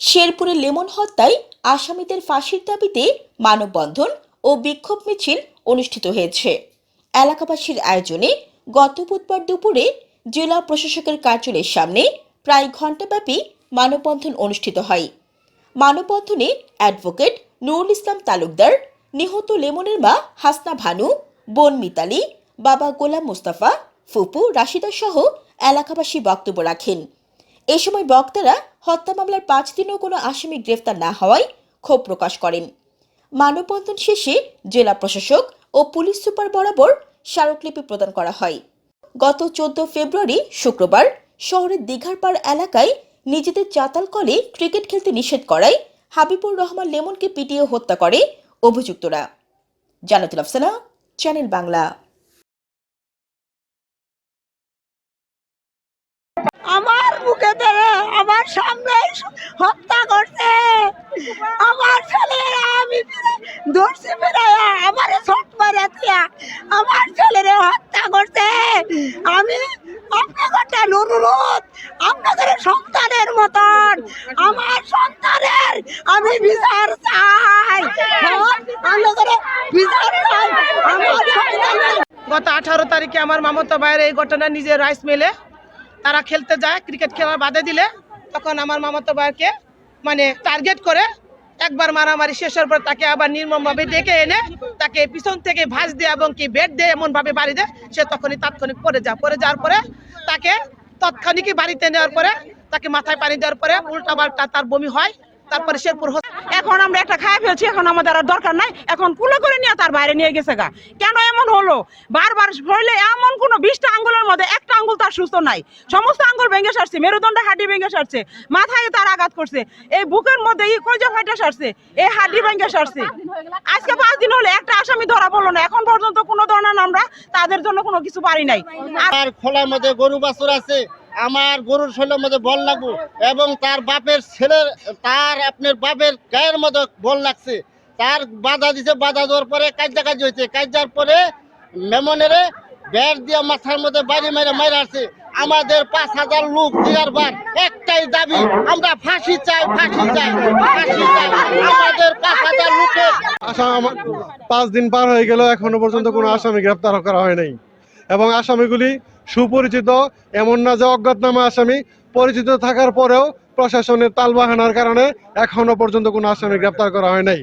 শেরপুরে লেমন হত্যায় আসামিদের ফাঁসির দাবিতে মানববন্ধন ও বিক্ষোভ মিছিল অনুষ্ঠিত হয়েছে। এলাকাবাসীর আয়োজনে গত বুধবার দুপুরে জেলা প্রশাসকের কার্যালয়ের সামনে প্রায় ঘণ্টাব্যাপী মানববন্ধন অনুষ্ঠিত হয়। মানববন্ধনে অ্যাডভোকেট নুরুল ইসলাম তালুকদার, নিহত লেমনের মা হাসনা ভানু, বোন মিতালি, বাবা গোলাম মোস্তাফা, ফুপু রাশিদা সহ এলাকাবাসী বক্তব্য রাখেন। এ সময় বক্তারা হত্যা মামলার পাঁচ দিনও কোনো আসামি গ্রেফতার না হওয়ায় ক্ষোভ প্রকাশ করেন। মানববন্ধন শেষে জেলা প্রশাসক ও পুলিশ সুপার বরাবর স্মারকলিপি প্রদান করা হয়। গত চোদ্দ ফেব্রুয়ারি শুক্রবার শহরের দীঘারপাড় এলাকায় নিজেদের চাতাল কলে ক্রিকেট খেলতে নিষেধ করায় হাবিবুর রহমান লেমনকে পিটিয়ে হত্যা করে অভিযুক্তরা। জানাতুল আফসানা, চ্যানেল বাংলা। আমার বুকে ধরে আমার সামনে হত্যা করছে আমার ছেলেরা আমি ফিরে- ধরছি ফিরাইয়া আমার ছোট মারা আমার ছেলেরে হত্যা করছে। আমি আপনাদের অনুরোধ, আপনাদের সন্তানের মতন, আমার সন্তানের আমি বিচার চাই। আপনাদের বিচার চাই, আমার সন্তানের। গত আঠারো তারিখে আমার মামতো ভাইয়ের এই ঘটনা নিজের রাইস মেলে, তারা খেলতে যায়, ক্রিকেট খেলার বাধা দিলে, তখন আমার মামাতো ভাইকে মানে টার্গেট করে একবার মারামারি শেষ হওয়ার পর তাকে আবার নির্মম ভাবে ডেকে এনে তাকে পিছন থেকে ভাঁজ দিয়ে এবং কি বেট দিয়ে এমন ভাবে বাড়ি দেয়, সে তখনই তাৎক্ষণিক পড়ে যায়। পড়ে যাওয়ার পরে তাকে তৎক্ষণিকই বাড়িতে নেওয়ার পরে, তাকে মাথায় পানি দেওয়ার পরে উল্টা পাল্টা তার বমি হয়। তারপরে শেরপুর এখন আমরা একটা খাই ফেলছি, এখন আমাদের আর দরকার নাই। এখন কুলো করে নিয়ে তার বাইরে নিয়ে গেছে গা। কেন এমন হলো? বারবার হইলে এমন কোন বিশটা আঙ্গুলের মধ্যে একটা আঙ্গুল তার সুস্থ নাই। সমস্ত আঙ্গুল ভেঙে সারছে, মেরুদণ্ড হাড্ডি ভেঙে সারছে, মাথায় তার আঘাত করছে, এই বুকের মধ্যে এই কইজা ফাইটা সারছে, এই হাড্ডি ভেঙে সারছে। আজকে পাঁচ দিন হলে একটা আসামি ধরা পড়ল না, এখন পর্যন্ত কোনো ধরনের আমরা তাদের জন্য কোনো কিছু পারি নাই। আর খোলার মধ্যে গরু বাছুর আছে আমার গরুর শরীরের মধ্যে বল লাগবো এবং তার বাপের ছেলের, তার আপনার বাপের গায়ের মধ্যে বল লাগছে। তার বাধা দিছে, বাধা দেওয়ার পরে কাজা কাজ হয়েছে। কাজার পরে মেমনেরে ব্যাট দিয়ে মাথার মধ্যে বাড়ি মেরে মেরে আসছে। আমাদের পাঁচ হাজার লোক দিয়ার বার একটাই দাবি, আমরা ফাঁসি চাই ফাঁসি চাই ফাঁসি চাই। আমাদের পাঁচ হাজার লোকের আসাম পাঁচ দিন পার হয়ে গেল এখনও পর্যন্ত কোনো আসামি গ্রেপ্তার করা হয় নাই। এবং আসামিগুলি সুপরিচিত, এমন না যে অজ্ঞাতনামা আসামি, পরিচিত থাকার পরেও প্রশাসনের তালবাহানার কারণে এখনও পর্যন্ত কোনো আসামি গ্রেপ্তার করা হয় নাই।